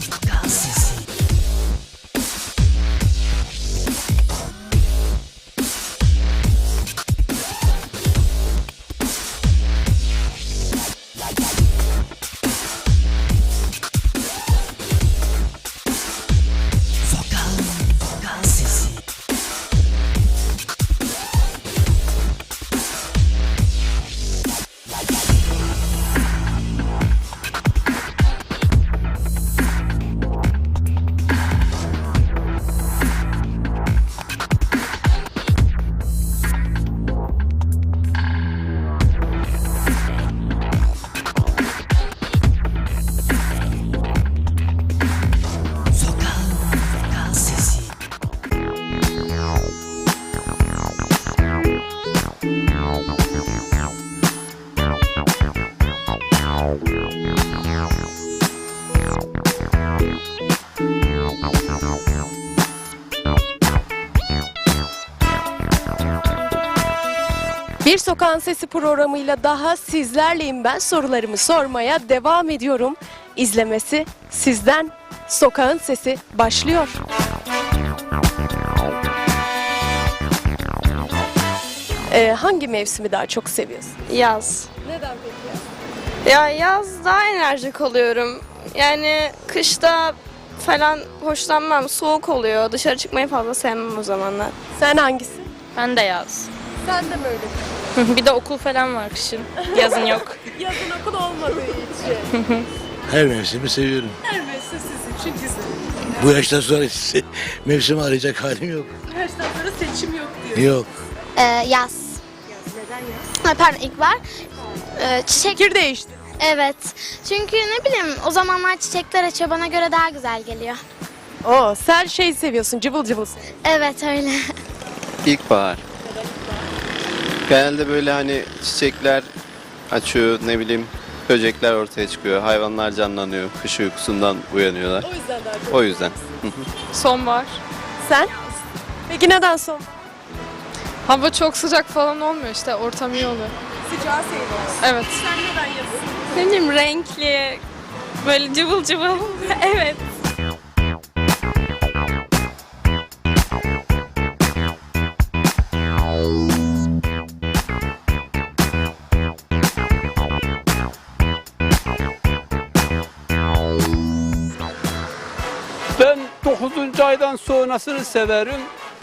Bir Sokağın Sesi programıyla daha sizlerleyim ben. Sorularımı sormaya devam ediyorum. İzlemesi sizden. Sokağın Sesi başlıyor. Ee, hangi mevsimi daha çok seviyorsun? Yaz. Neden peki? Ya yaz daha enerjik oluyorum. Yani kışta falan hoşlanmam. Soğuk oluyor. Dışarı çıkmayı fazla sevmem o zamanlar. Sen hangisi? Ben de yaz. Sen de mi öyle? bir de okul falan var kışın. Yazın yok. Yazın okul olmadığı için. Her mevsimi seviyorum. Her mevsim sizin için güzel. Bu yaştan sonra size mevsimi arayacak halim yok. Her yaştan sonra seçim yok diyor. Yok. Ee, yaz. Neden yaz? Ha, pardon ilkbahar. Ee, çiçek. Fikir değişti. Evet. Çünkü ne bileyim o zamanlar çiçekler açıyor bana göre daha güzel geliyor. Oo, sen şey seviyorsun, cıvıl cıvıl. Evet öyle. İlkbahar. Genelde böyle hani çiçekler açıyor, ne bileyim böcekler ortaya çıkıyor, hayvanlar canlanıyor, kış uykusundan uyanıyorlar. O yüzden daha çok. O yüzden. Sonbahar. Sen? Peki neden son? Hava çok sıcak falan olmuyor işte ortam iyi oluyor. Sıcağı seviyorsun. Evet. Sen neden yazın? Ne bileyim renkli, böyle cıvıl cıvıl. evet. Ben 9. aydan sonrasını severim.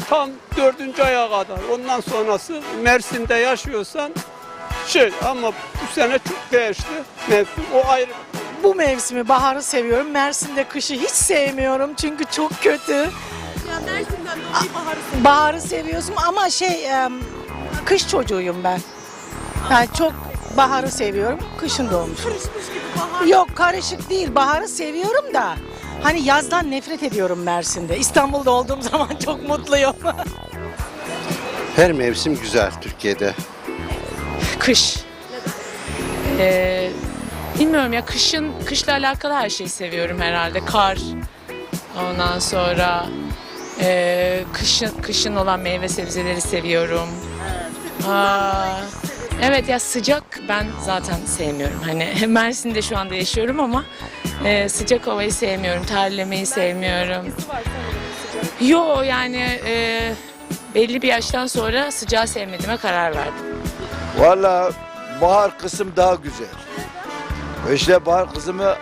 Tam 4. aya kadar. Ondan sonrası Mersin'de yaşıyorsan şey ama bu sene çok değişti. Mevsim o ayrı. Bu mevsimi baharı seviyorum. Mersin'de kışı hiç sevmiyorum çünkü çok kötü. Ya Mersin'den dolayı baharı seviyorum. Baharı seviyorsun ama şey kış çocuğuyum ben. Yani çok baharı seviyorum. Kışın doğmuş. Karışmış gibi bahar. Yok karışık değil. Baharı seviyorum da hani yazdan nefret ediyorum Mersin'de. İstanbul'da olduğum zaman çok mutluyum. Her mevsim güzel Türkiye'de. Kış. Ee, bilmiyorum ya kışın kışla alakalı her şeyi seviyorum herhalde. Kar. Ondan sonra ee, kışın kışın olan meyve sebzeleri seviyorum. Aa, evet ya sıcak ben zaten sevmiyorum. Hani Mersin'de şu anda yaşıyorum ama ee, sıcak havayı sevmiyorum. Terlemeyi sevmiyorum. Yo yani ee, belli bir yaştan sonra sıcağı sevmediğime karar verdim. Valla bahar kısım daha güzel. İşte bahar kısmı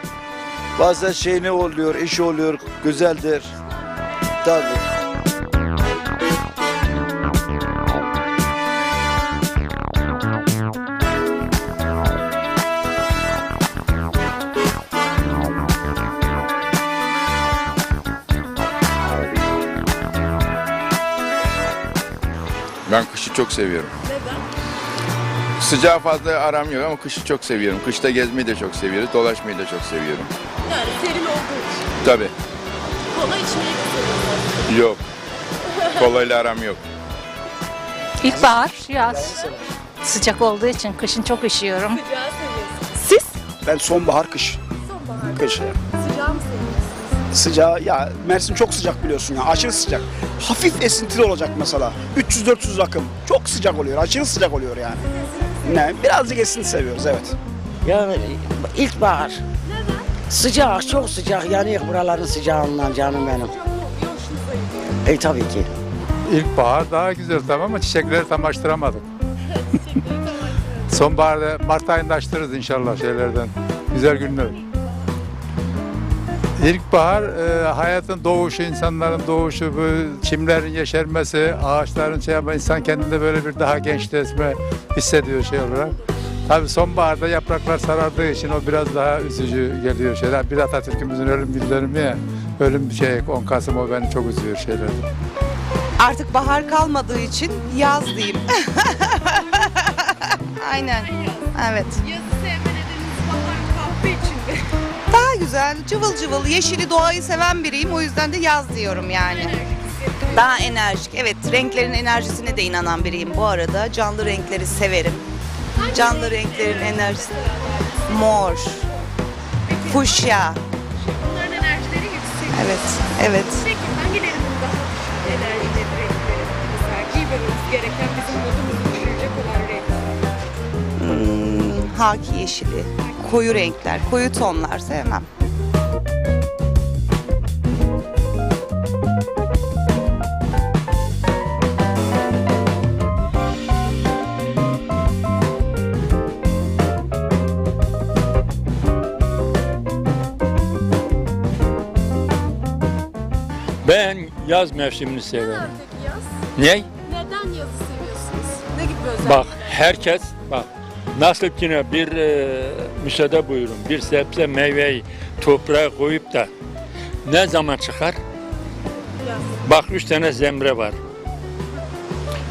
bazen şey ne oluyor, iş oluyor, güzeldir. Tabii. Ben kışı çok seviyorum. Neden? Sıcağı fazla aram yok ama kışı çok seviyorum. Kışta gezmeyi de çok seviyoruz, dolaşmayı da çok seviyorum. Yani serin olduğu için. Tabii. Kola içmeyi seviyorum. Yok. Kolayla aram yok. İlkbahar, yaz. Sıcak olduğu için kışın çok üşüyorum. Sıcağı seviyorsun. Siz? Ben sonbahar kış. Sonbahar. Kış. Sıcağı ya Mersin çok sıcak biliyorsun ya aşırı sıcak. Hafif esintili olacak mesela. 300-400 rakım. Çok sıcak oluyor. Aşırı sıcak oluyor yani. Ne? Birazcık esinti seviyoruz evet. Yani ilkbahar. Sıcak, çok sıcak. Yanıyor buraların sıcağından canım benim. E tabii ki. İlkbahar daha güzel tamam ama çiçekleri tam açtıramadık. Sonbaharda Mart ayında açtırırız inşallah şeylerden. Güzel günler. İlkbahar e, hayatın doğuşu, insanların doğuşu, bu çimlerin yeşermesi, ağaçların şey yapma, insan kendinde böyle bir daha gençleşme hissediyor şey olarak. Tabii sonbaharda yapraklar sarardığı için o biraz daha üzücü geliyor şeyler. Bir Atatürk'ümüzün ölüm bildirimi ya, ölüm şey 10 Kasım o beni çok üzüyor şeyler. Artık bahar kalmadığı için yaz diyeyim. Aynen. Evet. Güzel, cıvıl cıvıl, yeşili doğayı seven biriyim. O yüzden de yaz diyorum yani. Daha enerjik. Evet, renklerin enerjisine de inanan biriyim bu arada. Canlı renkleri severim. Canlı renklerin enerjisi. Mor, fuşya. Bunların enerjileri yüksek. Evet, evet. Peki hangilerinin daha enerjili renkleri? Mesela giymememiz gereken bizim modumuzu düşürecek olan renkler. Hmm, haki yeşili, koyu renkler, koyu tonlar sevmem. Ben yaz mevsimini severim. peki yaz? Ne? Neden yazı seviyorsunuz? Ne gibi özellikler? Bak herkes bak nasıl ki bir e, müsaade buyurun bir sebze meyveyi toprağa koyup da ne zaman çıkar? Bak üç tane zemre var.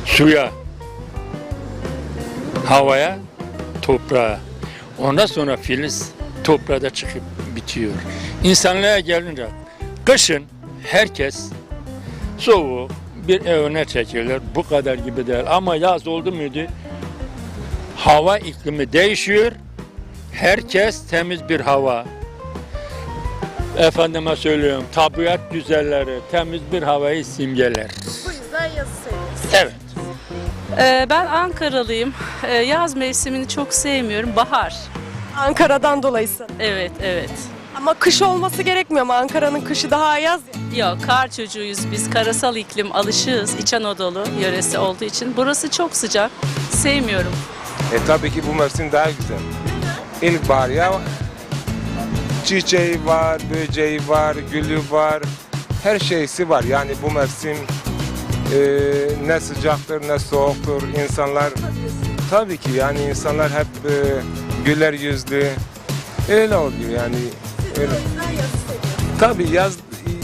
Suya, havaya, toprağa. Ondan sonra filiz toprağa çıkıp bitiyor. İnsanlığa gelince kışın herkes soğuk bir evine çekilir. Bu kadar gibi değil. Ama yaz oldu muydu? Hava iklimi değişiyor. Herkes temiz bir hava. Efendime söylüyorum tabiat güzelleri temiz bir havayı simgeler. Bu yüzden yazı seviyorsunuz. Evet. Ee, ben Ankaralıyım. Ee, yaz mevsimini çok sevmiyorum. Bahar. Ankara'dan dolayısın. Evet, evet. Ama kış olması gerekmiyor mu? Ankara'nın kışı daha yaz ya. Yok, kar çocuğuyuz biz. Karasal iklim alışığız. İç Anadolu yöresi olduğu için. Burası çok sıcak. Sevmiyorum. E tabii ki bu mevsim daha güzel. İlkbahar ya. Çiçeği var, böceği var, gülü var. Her şeysi var. Yani bu mevsim e, ne sıcaktır ne soğuktur. İnsanlar tabii ki yani insanlar hep e, güler yüzlü. Öyle oluyor yani. Öyle. Tabii yaz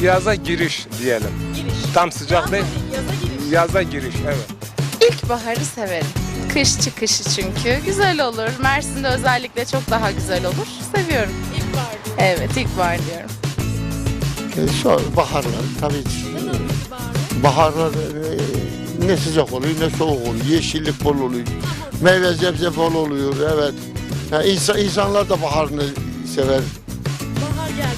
yaza giriş diyelim. Tam sıcak değil. Yaza giriş evet. İlkbaharı severim. Kış çıkışı çünkü. Güzel olur. Mersin'de özellikle çok daha güzel olur. Seviyorum. İlkbahar diyor. Evet, ilkbahar diyorum. Şu baharlar tabii. Baharlar e, ne sıcak oluyor ne soğuk oluyor. Yeşillik bol oluyor. Meyve sebze bol oluyor evet. Yani insan, insanlar da baharını sever.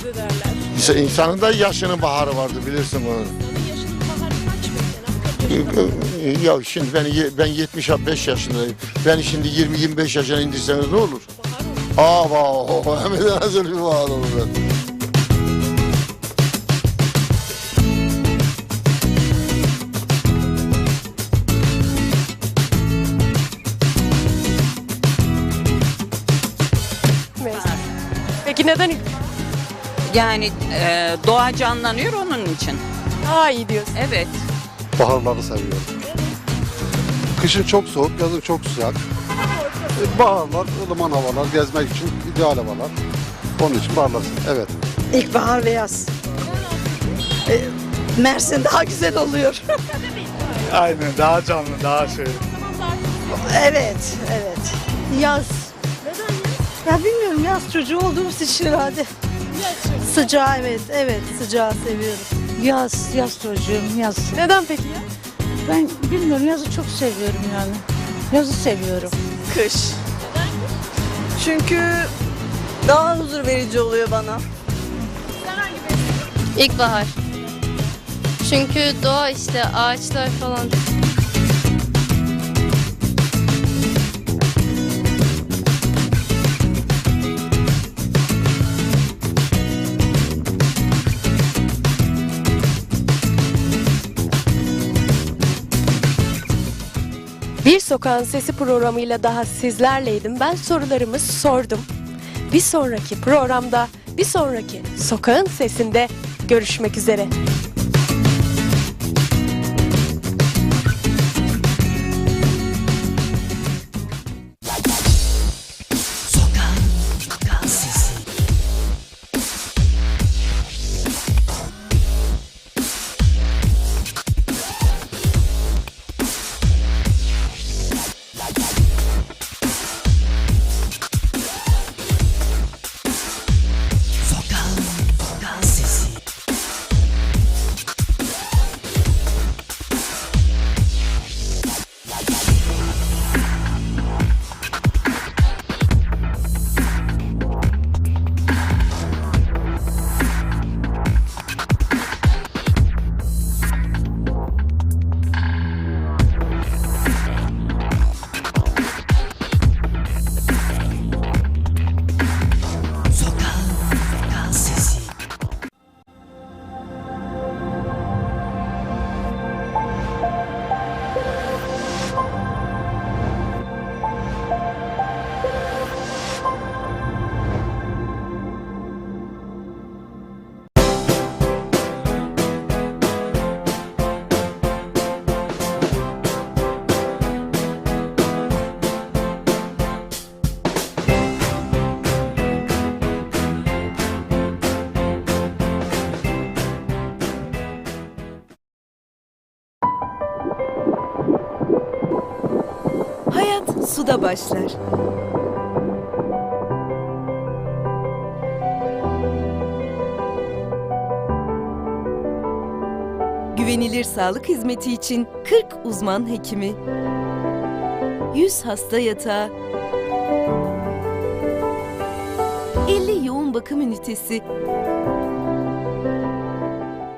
Geldi derler. İnsan- İnsanın da yaşının baharı vardı bilirsin onu. Onun yaşının baharı kaç mesela? Ya şimdi ben ben 75 yaşındayım. Beni şimdi 20-25 yaşına indirseniz ne olur? Aa vah, hem de nasıl bir bahar olur. Peki neden ilk? Yani e, doğa canlanıyor onun için. Daha iyi diyorsun. Evet. Baharları seviyorum. Kışın çok soğuk, yazın çok sıcak. E, Baharlar, ılıman havalar, gezmek için ideal havalar. Onun için baharlar, evet. İlkbahar ve yaz. E, Mersin daha güzel oluyor. Aynen daha canlı daha şey. evet, evet. Yaz. Ya bilmiyorum yaz çocuğu olduğumuz için herhalde. Sıcağı evet, evet sıcağı seviyorum. Yaz, yaz çocuğum, yaz. Neden peki ya? Ben bilmiyorum, yazı çok seviyorum yani. Yazı seviyorum. Kış. Çünkü daha huzur verici oluyor bana. İlkbahar. Çünkü doğa işte ağaçlar falan. Sokağın Sesi programıyla daha sizlerleydim. Ben sorularımı sordum. Bir sonraki programda, bir sonraki Sokağın Sesi'nde görüşmek üzere. Suda başlar. Güvenilir sağlık hizmeti için 40 uzman hekimi, 100 hasta yatağı, 50 yoğun bakım ünitesi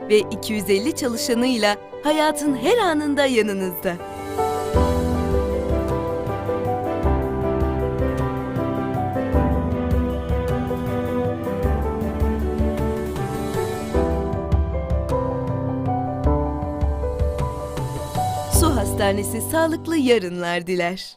ve 250 çalışanıyla hayatın her anında yanınızda. Hastanesi sağlıklı yarınlar diler.